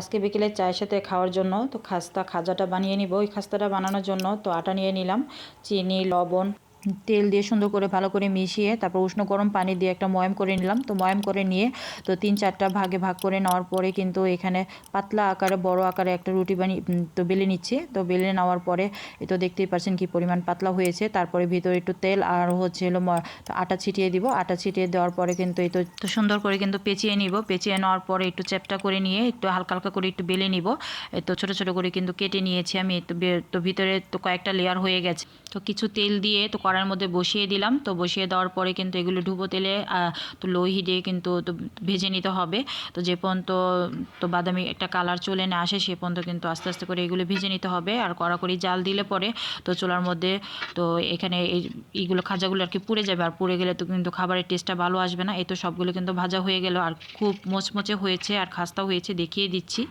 আজকে বিকেলে চায়ের সাথে খাওয়ার জন্য, তো খাস্তা, খাজাটা বানিয়ে নিব। ওই খাস্তাটা বানানোর জন্য তো আটা নিয়ে নিলাম। চিনি, লবণ তেল দিয়ে সুন্দর করে ভালো করে মিশিয়ে তারপর উষ্ণ গরম পানি দিয়ে একটা ময়াম করে নিলাম। তো ময়াম করে নিয়ে তো তিন চারটা ভাগে ভাগ করে নেওয়ার পরে কিন্তু এখানে পাতলা আকারে, বড় আকারে একটা রুটি বানিয়ে তো বেলে নিচ্ছি। তো বেলে নেওয়ার পরে এ তো দেখতেই পাচ্ছেন কি পরিমাণ পাতলা হয়েছে। তারপরে ভিতরে একটু তেল আর হচ্ছে হলো আটা ছিটিয়ে দিব। আটা ছিটিয়ে দেওয়ার পরে কিন্তু এই তো সুন্দর করে কিন্তু পেঁচিয়ে নিব। পেঁচিয়ে নেওয়ার পরে একটু চ্যাপটা করে নিয়ে একটু হালকা হালকা করে একটু বেলে নিব। তো ছোটো ছোটো করে কিন্তু কেটে নিয়েছি আমি। তো ভিতরে তো কয়েকটা লেয়ার হয়ে গেছে। তো কিছু তেল দিয়ে তো কড়ার মধ্যে বসিয়ে দিলাম। তো বসিয়ে দেওয়ার পরে কিন্তু এগুলো ডুবো তেলে তো লো হিটে কিন্তু তো ভেজে নিতে হবে। তো যে পর্যন্ত তো বাদামি একটা কালার চলে না আসে, সে পর্যন্ত কিন্তু আস্তে আস্তে করে এগুলো ভেজে নিতে হবে। আর কড়াকড়ি জাল দিলে পরে তো চুলার মধ্যে তো এখানে এই এইগুলো খাজাগুলো আর কি পুড়ে যাবে। আর পুড়ে গেলে তো কিন্তু খাবারের টেস্টটা ভালো আসবে না। এই তো সবগুলো কিন্তু ভাজা হয়ে গেল। আর খুব মোচমোচে হয়েছে আর খাস্তা হয়েছে, দেখিয়ে দিচ্ছি।